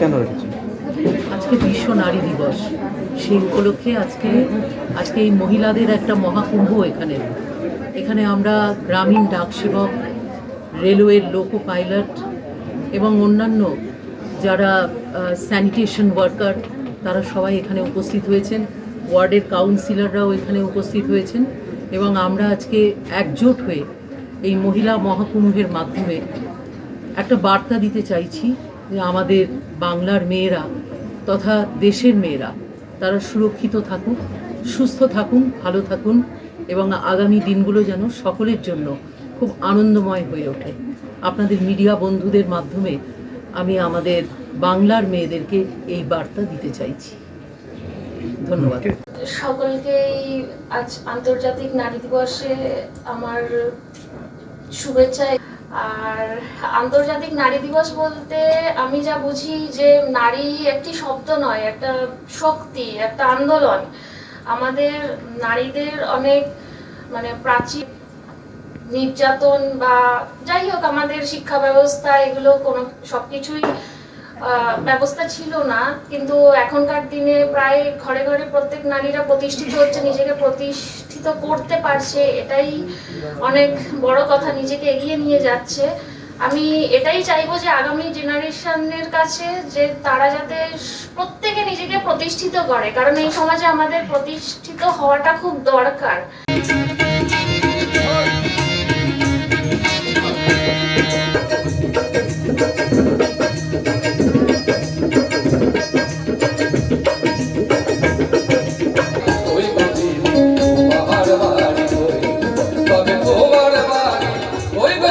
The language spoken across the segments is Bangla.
কেন রেখেছেন? আজকে বিশ্ব নারী দিবস। সেই উপলক্ষে আজকে আজকে এই মহিলাদের একটা মহাকুম্ভ এখানে। এখানে আমরা গ্রামীণ ডাকসেবক, রেলওয়ের লোকো পাইলট এবং অন্যান্য যারা স্যানিটেশন ওয়ার্কার তারা সবাই এখানে উপস্থিত হয়েছেন। ওয়ার্ডের কাউন্সিলররাও এখানে উপস্থিত হয়েছেন এবং আমরা আজকে একজোট হয়ে এই মহিলা মহাকুম্ভের মাধ্যমে একটা বার্তা দিতে চাইছি। আমাদের বাংলার মেয়েরা তথা দেশের মেয়েরা, তারা সুরক্ষিত থাকুক সুস্থ থাকুন, ভালো থাকুন এবং আগামী দিনগুলো যেন সকলের জন্য খুব আনন্দময় হয়ে ওঠে। আপনাদের মিডিয়া বন্ধুদের মাধ্যমে আমি আমাদের বাংলার মেয়েদেরকে এই বার্তা দিতে চাইছি। ধন্যবাদ। সকলকেই আজ আন্তর্জাতিক নারী দিবসে আমার শুভেচ্ছা আর আন্তর্জাতিক নারী দিবস বলতে আমি যা বুঝি যে নারী একটি শব্দ নয়, একটা শক্তি, একটা আন্দোলন। আমাদের নারীদের অনেক মানে প্রাচীন নির্যাতন বা যাই হোক আমাদের শিক্ষা ব্যবস্থা এগুলো কোনো সবকিছুই ব্যবস্থা ছিল না, কিন্তু এখনকার দিনে প্রায় ঘরে ঘরে প্রত্যেক নারীরা প্রতিষ্ঠিত হচ্ছে, নিজেকে প্রতিষ্ঠিত করতে পারছে, এটাই অনেক বড় কথা, নিজেকে এগিয়ে নিয়ে যাচ্ছে। আমি এটাই চাইব যে আগামী জেনারেশনের কাছে যে তারা যাতে প্রত্যেকে নিজেকে প্রতিষ্ঠিত করে, কারণ এই সমাজে আমাদের প্রতিষ্ঠিত হওয়াটা খুব দরকার। Thank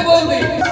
Vamos, vamos,